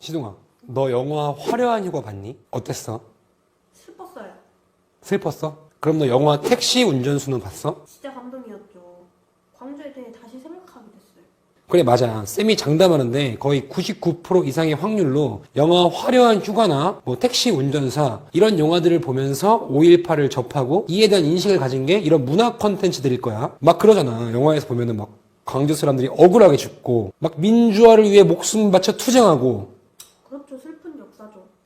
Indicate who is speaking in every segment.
Speaker 1: 시동아, 너 영화 화려한 휴가 봤니? 어땠어?
Speaker 2: 슬펐어요.
Speaker 1: 슬펐어? 그럼 너 영화 택시 운전수는 봤어?
Speaker 2: 진짜 감동이었죠. 광주에 대해 다시 생각하게 됐어요.
Speaker 1: 그래 맞아 쌤이 장담하는데 거의 99% 이상의 확률로 영화 화려한 휴가나 뭐 택시 운전사 이런 영화들을 보면서 5.18을 접하고 이에 대한 인식을 가진 게 이런 문화 컨텐츠들일 거야 막 그러잖아 영화에서 보면은 막 광주 사람들이 억울하게 죽고 막 민주화를 위해 목숨 바쳐 투쟁하고.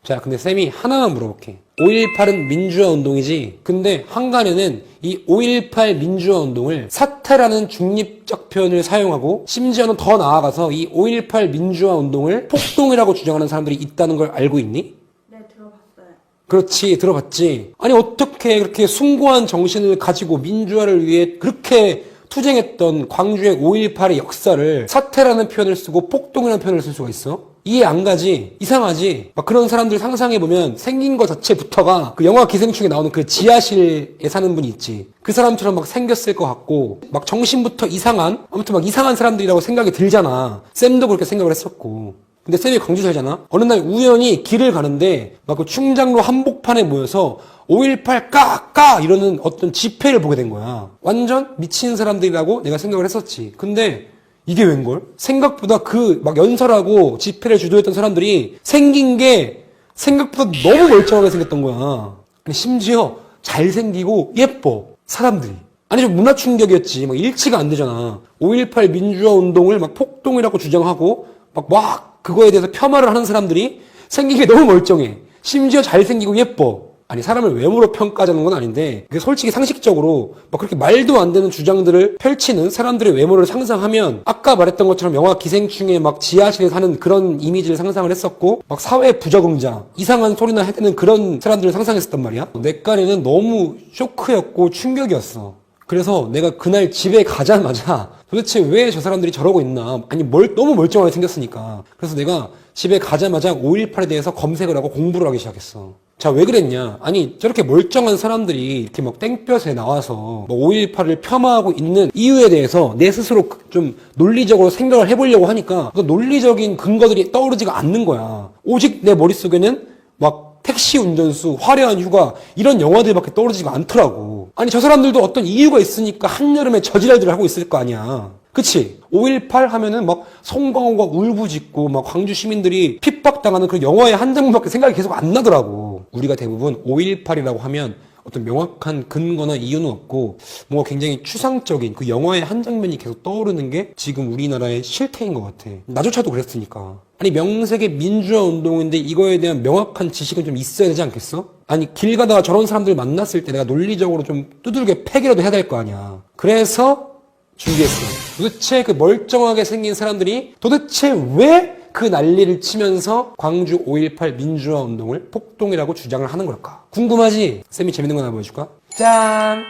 Speaker 1: 자, 근데 쌤이 하나만 물어볼게. 5.18은 민주화 운동이지. 근데 한간에는 이 5.18 민주화 운동을 사태라는 중립적 표현을 사용하고 심지어는 더 나아가서 이 5.18 민주화 운동을 폭동이라고 주장하는 사람들이 있다는 걸 알고 있니?
Speaker 2: 네, 들어봤어요.
Speaker 1: 그렇지, 들어봤지. 아니, 어떻게 그렇게 숭고한 정신을 가지고 민주화를 위해 그렇게 투쟁했던 광주의 5.18의 역사를 사태라는 표현을 쓰고 폭동이라는 표현을 쓸 수가 있어? 이해 안 가지? 이상하지? 막 그런 사람들 상상해 보면 생긴 것 자체부터가 그 영화 기생충에 나오는 그 지하실에 사는 분이 있지. 그 사람처럼 막 생겼을 것 같고, 막 정신부터 이상한, 아무튼 막 이상한 사람들이라고 생각이 들잖아. 쌤도 그렇게 생각을 했었고. 근데 쌤이 광주 살잖아? 어느 날 우연히 길을 가는데 막 그 충장로 한복판에 모여서 5.18 까! 까! 이러는 어떤 집회를 보게 된 거야. 완전 미친 사람들이라고 내가 생각을 했었지. 근데 이게 웬걸? 생각보다 그 막 연설하고 집회를 주도했던 사람들이 생긴 게 생각보다 너무 멀쩡하게 생겼던 거야. 심지어 잘생기고 예뻐. 사람들이. 아니 좀 문화 충격이었지. 막 일치가 안 되잖아. 5.18 민주화 운동을 막 폭동이라고 주장하고 막, 막 그거에 대해서 폄하를 하는 사람들이 생긴 게 너무 멀쩡해. 심지어 잘생기고 예뻐. 아니 사람을 외모로 평가하자는 건 아닌데 그게 솔직히 상식적으로 막 그렇게 말도 안 되는 주장들을 펼치는 사람들의 외모를 상상하면 아까 말했던 것처럼 영화 기생충에 막 지하실에 사는 그런 이미지를 상상을 했었고 막 사회 부적응자 이상한 소리나 해대는 그런 사람들을 상상했었단 말이야. 내 깐에는 너무 쇼크였고 충격이었어. 그래서 내가 그날 집에 가자마자 도대체 왜 저 사람들이 저러고 있나? 아니 멀, 너무 멀쩡하게 생겼으니까. 그래서 내가 집에 가자마자 5.18에 대해서 검색을 하고 공부를 하기 시작했어 자, 왜 그랬냐? 아니, 저렇게 멀쩡한 사람들이 이렇게 막 땡볕에 나와서 뭐 5.18을 폄하하고 있는 이유에 대해서 내 스스로 좀 논리적으로 생각을 해보려고 하니까 그 논리적인 근거들이 떠오르지가 않는 거야. 오직 내 머릿속에는 막 택시 운전수, 화려한 휴가, 이런 영화들밖에 떠오르지가 않더라고. 아니, 저 사람들도 어떤 이유가 있으니까 한여름에 저지랄들을 하고 있을 거 아니야. 그치? 5.18 하면은 막 송강호가 울부짖고 막 광주 시민들이 핍박당하는 그런 영화의 한 장면밖에 생각이 계속 안 나더라고. 우리가 대부분 5.18이라고 하면 어떤 명확한 근거나 이유는 없고 뭔가 굉장히 추상적인 그 영화의 한 장면이 계속 떠오르는 게 지금 우리나라의 실태인 것 같아. 나조차도 그랬으니까. 아니 명색의 민주화 운동인데 이거에 대한 명확한 지식은 좀 있어야 되지 않겠어? 아니 길 가다가 저런 사람들 만났을 때 내가 논리적으로 좀 두들겨 패기라도 해야 될 거 아니야. 그래서 준비했어요. 도대체 그 멀쩡하게 생긴 사람들이 도대체 왜 그 난리를 치면서 광주 5.18 민주화 운동을 폭동이라고 주장을 하는 걸까? 궁금하지? 쌤이 재밌는 거 하나 보여줄까? 짠!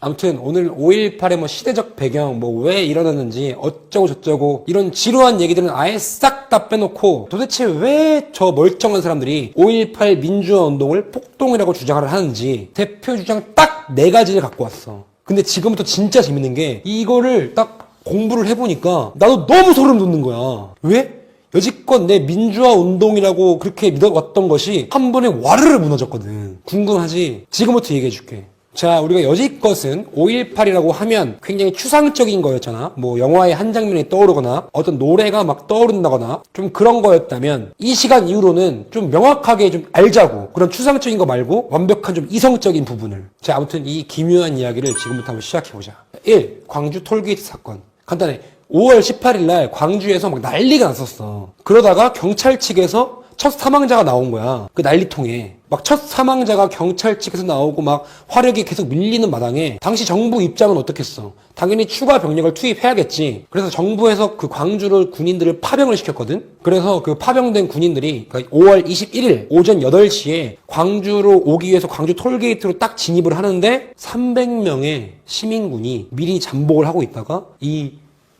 Speaker 1: 아무튼 오늘 5.18의 뭐 시대적 배경, 뭐 왜 일어났는지 어쩌고 저쩌고 이런 지루한 얘기들은 아예 싹 다 빼놓고 도대체 왜 저 멀쩡한 사람들이 5.18 민주화 운동을 폭동이라고 주장을 하는지 대표 주장 딱 네 가지를 갖고 왔어. 근데 지금부터 진짜 재밌는 게 이거를 딱 공부를 해보니까 나도 너무 소름 돋는 거야. 왜? 여지껏 내 민주화 운동이라고 그렇게 믿어왔던 것이 한 번에 와르르 무너졌거든. 궁금하지? 지금부터 얘기해줄게. 자, 우리가 여지껏은 5.18이라고 하면 굉장히 추상적인 거였잖아. 뭐 영화의 한 장면이 떠오르거나 어떤 노래가 막 떠오른다거나 좀 그런 거였다면 이 시간 이후로는 좀 명확하게 좀 알자고 그런 추상적인 거 말고 완벽한 좀 이성적인 부분을. 자, 아무튼 이 기묘한 이야기를 지금부터 한번 시작해보자. 1. 광주 톨게이트 사건. 간단해. 5월 18일 날 광주에서 막 난리가 났었어. 그러다가 경찰 측에서 첫 사망자가 나온 거야. 그 난리통에. 막 첫 사망자가 경찰 측에서 나오고 막 화력이 계속 밀리는 마당에 당시 정부 입장은 어떻겠어? 당연히 추가 병력을 투입해야겠지. 그래서 정부에서 그 광주를 군인들을 파병을 시켰거든? 그래서 그 파병된 군인들이 그러니까 5월 21일 오전 8시에 광주로 오기 위해서 광주 톨게이트로 딱 진입을 하는데 300명의 시민군이 미리 잠복을 하고 있다가 이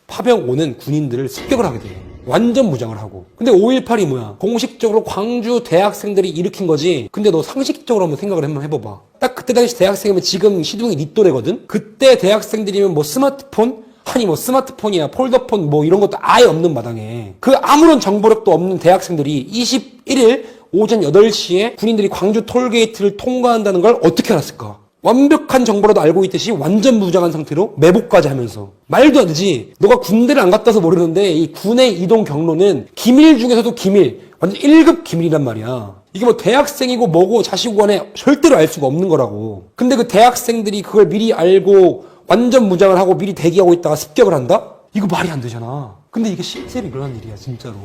Speaker 1: 파병 오는 군인들을 습격을 하게 돼. 완전 무장을 하고. 근데 5.18이 뭐야? 공식적으로 광주 대학생들이 일으킨 거지. 근데 너 상식적으로 한번 생각을 한번 해봐봐. 딱 그때 당시 대학생이면 지금 시둥이 니 또래거든? 그때 대학생들이면 뭐 스마트폰 아니 뭐 스마트폰이야 폴더폰 뭐 이런 것도 아예 없는 마당에 그 아무런 정보력도 없는 대학생들이 21일 오전 8시에 군인들이 광주 톨게이트를 통과한다는 걸 어떻게 알았을까? 완벽한 정보라도 알고 있듯이 완전 무장한 상태로 매복까지 하면서. 말도 안 되지. 너가 군대를 안 갔다서 모르는데 이 군의 이동 경로는 기밀 중에서도 기밀 완전 1급 기밀이란 말이야. 이게 뭐 대학생이고 뭐고 자식 간에 절대로 알 수가 없는 거라고. 근데 그 대학생들이 그걸 미리 알고 완전 무장을 하고 미리 대기하고 있다가 습격을 한다? 이거 말이 안 되잖아. 근데 이게 실제로 일어난 일이야 진짜로.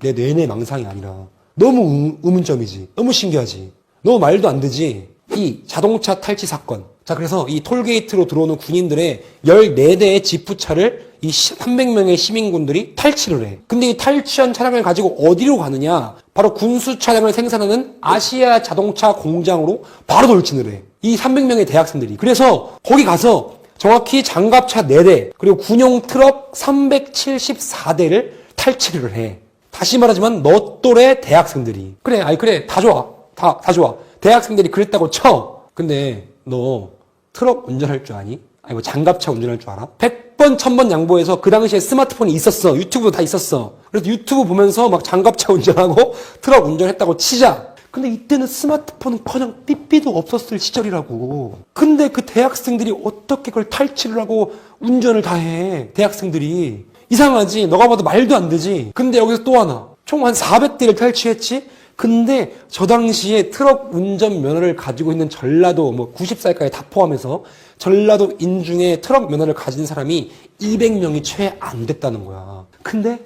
Speaker 1: 내 내내 망상이 아니라. 너무 의- 의문점이지. 너무 신기하지. 너무 말도 안 되지 이 자동차 탈취 사건. 자, 그래서 이 톨게이트로 들어오는 군인들의 14대의 지프차를 이 300명의 시민군들이 탈취를 해. 근데 이 탈취한 차량을 가지고 어디로 가느냐? 바로 군수 차량을 생산하는 아시아 자동차 공장으로 바로 돌진을 해. 이 300명의 대학생들이. 그래서 거기 가서 정확히 장갑차 4대, 그리고 군용 트럭 374대를 탈취를 해. 다시 말하지만 너 또래 대학생들이. 그래, 아니, 그래, 다 좋아. 다, 다 좋아. 대학생들이 그랬다고 쳐. 근데 너 트럭 운전할 줄 아니? 아니, 뭐 장갑차 운전할 줄 알아? 100번, 1000번 양보해서 그 당시에 스마트폰이 있었어. 유튜브도 다 있었어. 그래서 유튜브 보면서 막 장갑차 운전하고 트럭 운전했다고 치자. 근데 이때는 스마트폰은 커녕 삐삐도 없었을 시절이라고. 근데 그 대학생들이 어떻게 그걸 탈취를 하고 운전을 다 해. 대학생들이. 이상하지? 너가 봐도 말도 안 되지? 근데 여기서 또 하나. 총 한 400대를 탈취했지? 근데 저 당시에 트럭 운전 면허를 가지고 있는 전라도 뭐 90살까지 다 포함해서 전라도 인중에 트럭 면허를 가진 사람이 200명이 채 안 됐다는 거야. 근데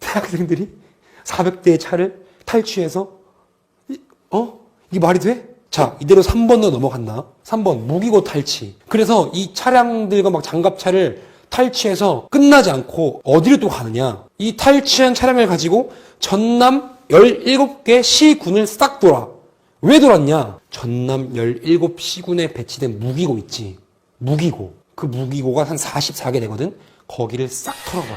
Speaker 1: 대학생들이 400대의 차를 탈취해서 이- 어? 이게 말이 돼? 자, 이대로 3번으로 넘어간다. 3번, 무기고 탈취. 그래서 이 차량들과 막 장갑차를 탈취해서 끝나지 않고 어디를 또 가느냐. 이 탈취한 차량을 가지고 전남 17개 시군을 싹 돌아. 왜 돌았냐? 전남 17시군에 배치된 무기고 있지. 무기고. 그 무기고가 한 44개 되거든? 거기를 싹 털어버려.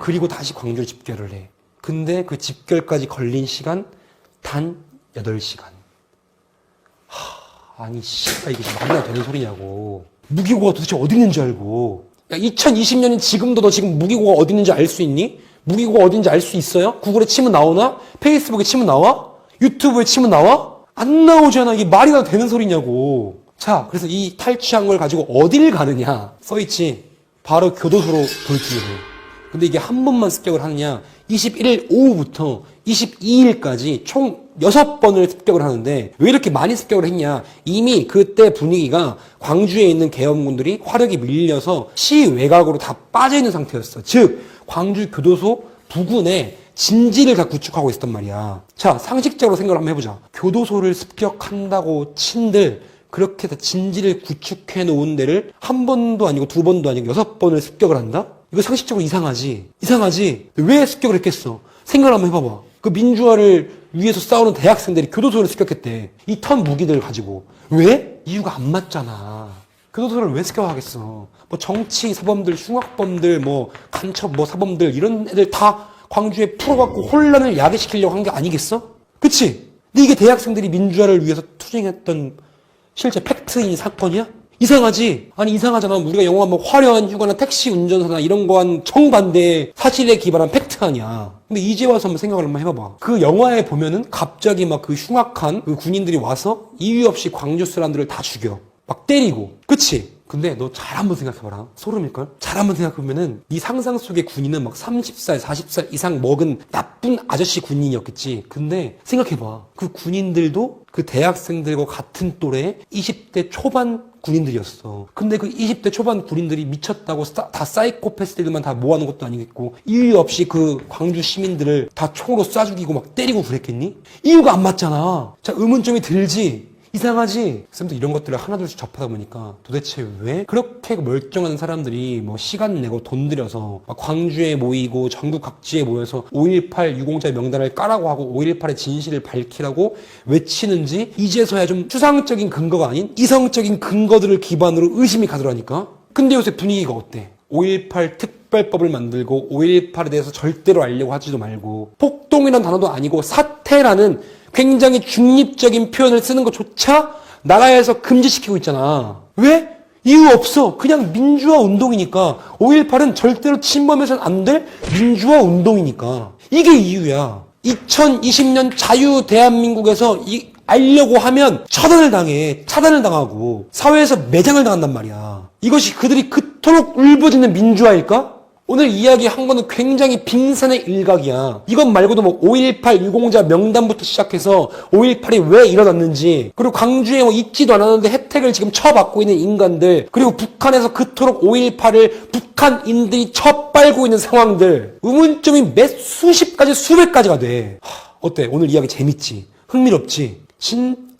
Speaker 1: 그리고 다시 광주를 집결을 해. 근데 그 집결까지 걸린 시간 단 8시간. 하, 아니, 씨발, 이게 말이나 되는 소리냐고. 무기고가 도대체 어디 있는지 알고. 야, 2020년인 지금도 너 지금 무기고가 어디 있는지 알 수 있니? 무기고가 어딘지 알 수 있어요? 구글에 치면 나오나? 페이스북에 치면 나와? 유튜브에 치면 나와? 안 나오잖아. 이게 말이나 되는 소리냐고. 자, 그래서 이 탈취한 걸 가지고 어딜 가느냐? 써있지. 바로 교도소로 해. 근데 이게 한 번만 습격을 하느냐? 21일 오후부터 22일까지 총 6번을 습격을 하는데 왜 이렇게 많이 습격을 했냐? 이미 그때 분위기가 광주에 있는 계엄군들이 화력이 밀려서 시 외곽으로 다 빠져 있는 상태였어. 즉 광주 교도소 부근에 진지를 다 구축하고 있었단 말이야. 자, 상식적으로 생각을 한번 해보자. 교도소를 습격한다고 친들 그렇게 다 진지를 구축해 놓은 데를 한 번도 아니고 두 번도 아니고 여섯 번을 습격을 한다? 이거 상식적으로 이상하지. 이상하지. 왜 습격을 했겠어? 생각을 한번 해봐봐. 그 민주화를 위해서 싸우는 대학생들이 교도소를 습격했대. 이 턴 무기들을 가지고. 왜? 이유가 안 맞잖아. 교도소를 왜 습격하겠어? 뭐 정치 사범들, 흉악범들, 뭐 간첩 뭐 사범들 이런 애들 다 광주에 풀어갖고 혼란을 야기시키려고 한 게 아니겠어? 그치? 근데 이게 대학생들이 민주화를 위해서 투쟁했던 실제 팩트인 사건이야? 이상하지? 아니 이상하잖아. 우리가 영화 뭐 화려한 휴가나 택시 운전사나 이런 거한 정반대의 사실에 기반한 팩트 아니야. 근데 이제 와서 한번 생각을 한번 해봐봐. 그 영화에 보면은 갑자기 막 그 흉악한 그 군인들이 와서 이유 없이 광주 사람들을 다 죽여. 막 때리고. 그치? 근데 너 잘 한번 생각해봐라. 소름일걸? 잘 한번 생각해보면은 네 상상 속의 군인은 막 30살, 40살 이상 먹은 나쁜 아저씨 군인이었겠지. 근데 생각해봐. 그 군인들도 그 대학생들과 같은 또래 20대 초반 군인들이었어. 근데 그 20대 초반 군인들이 미쳤다고 사- 다 사이코패스들만 다 모아놓은 것도 아니겠고 이유 없이 그 광주 시민들을 다 총으로 쏴 죽이고 막 때리고 그랬겠니? 이유가 안 맞잖아. 자 의문점이 들지. 이상하지? 쌤도 이런 것들을 하나둘씩 접하다 보니까 도대체 왜 그렇게 멀쩡한 사람들이 뭐 시간 내고 돈 들여서 막 광주에 모이고 전국 각지에 모여서 5.18 유공자 명단을 까라고 하고 5.18의 진실을 밝히라고 외치는지 이제서야 좀 추상적인 근거가 아닌 이성적인 근거들을 기반으로 의심이 가더라니까? 근데 요새 분위기가 어때? 5.18 특별법을 만들고 5.18에 대해서 절대로 알려고 하지도 말고 폭동이라는 단어도 아니고 사태라는 굉장히 중립적인 표현을 쓰는 것조차 나라에서 금지시키고 있잖아. 왜? 이유 없어. 그냥 민주화 운동이니까. 5.18은 절대로 침범해서는 안 될 민주화 운동이니까. 이게 이유야. 2020년 자유 대한민국에서 이 알려고 하면 처단을 당해. 차단을 당하고 사회에서 매장을 당한단 말이야. 이것이 그들이 그토록 울부짖는 민주화일까? 오늘 이야기한 거는 굉장히 빙산의 일각이야. 이것 말고도 뭐 5.18 유공자 명단부터 시작해서 5.18이 왜 일어났는지, 그리고 광주에 뭐 있지도 않았는데 혜택을 지금 처받고 있는 인간들, 그리고 북한에서 그토록 5.18을 북한인들이 처빨고 있는 상황들, 의문점이 몇 수십 가지, 수백 가지가 돼. 하, 어때? 오늘 이야기 재밌지? 흥미롭지?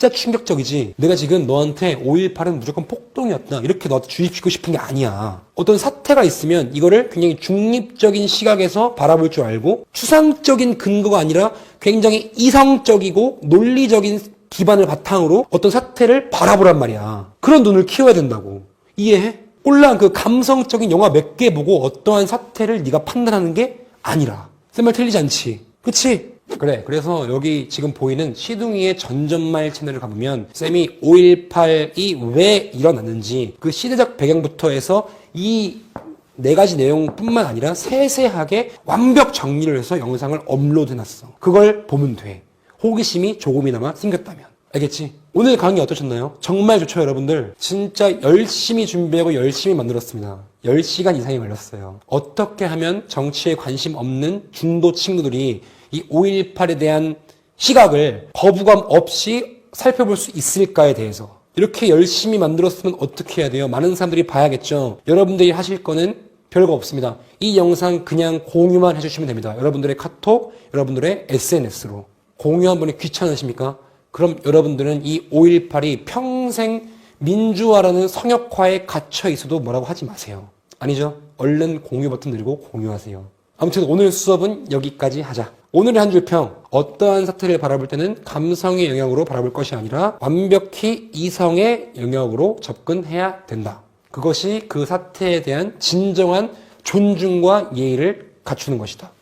Speaker 1: 진짜 충격적이지. 내가 지금 너한테 5.18은 무조건 폭동이었다. 이렇게 너한테 주입시키고 싶은 게 아니야. 어떤 사태가 있으면 이거를 굉장히 중립적인 시각에서 바라볼 줄 알고 추상적인 근거가 아니라 굉장히 이성적이고 논리적인 기반을 바탕으로 어떤 사태를 바라보란 말이야. 그런 눈을 키워야 된다고. 이해해? 올라온 그 감성적인 영화 몇 개 보고 어떠한 사태를 네가 판단하는 게 아니라. 쌤말 틀리지 않지? 그치? 그래. 그래서 여기 지금 보이는 시둥이의 전전말 채널을 가보면 쌤이 5.18이 왜 일어났는지 그 시대적 배경부터 해서 이 네 가지 내용뿐만 아니라 세세하게 완벽 정리를 해서 영상을 업로드 해놨어. 그걸 보면 돼. 호기심이 조금이나마 생겼다면. 알겠지? 오늘 강의 어떠셨나요? 정말 좋죠, 여러분들. 진짜 열심히 준비하고 열심히 만들었습니다. 10시간 이상이 걸렸어요. 어떻게 하면 정치에 관심 없는 중도 친구들이 이 5.18에 대한 시각을 거부감 없이 살펴볼 수 있을까에 대해서 이렇게 열심히 만들었으면 어떻게 해야 돼요? 많은 사람들이 봐야겠죠. 여러분들이 하실 거는 별거 없습니다. 이 영상 그냥 공유만 해주시면 됩니다. 여러분들의 카톡, 여러분들의 SNS로. 공유 한 번에 귀찮으십니까? 그럼 여러분들은 이 5.18이 평생 민주화라는 성역화에 갇혀 있어도 뭐라고 하지 마세요. 아니죠? 얼른 공유 버튼 누르고 공유하세요. 아무튼 오늘 수업은 여기까지 하자. 오늘의 한 줄 평. 어떠한 사태를 바라볼 때는 감성의 영역으로 바라볼 것이 아니라 완벽히 이성의 영역으로 접근해야 된다. 그것이 그 사태에 대한 진정한 존중과 예의를 갖추는 것이다.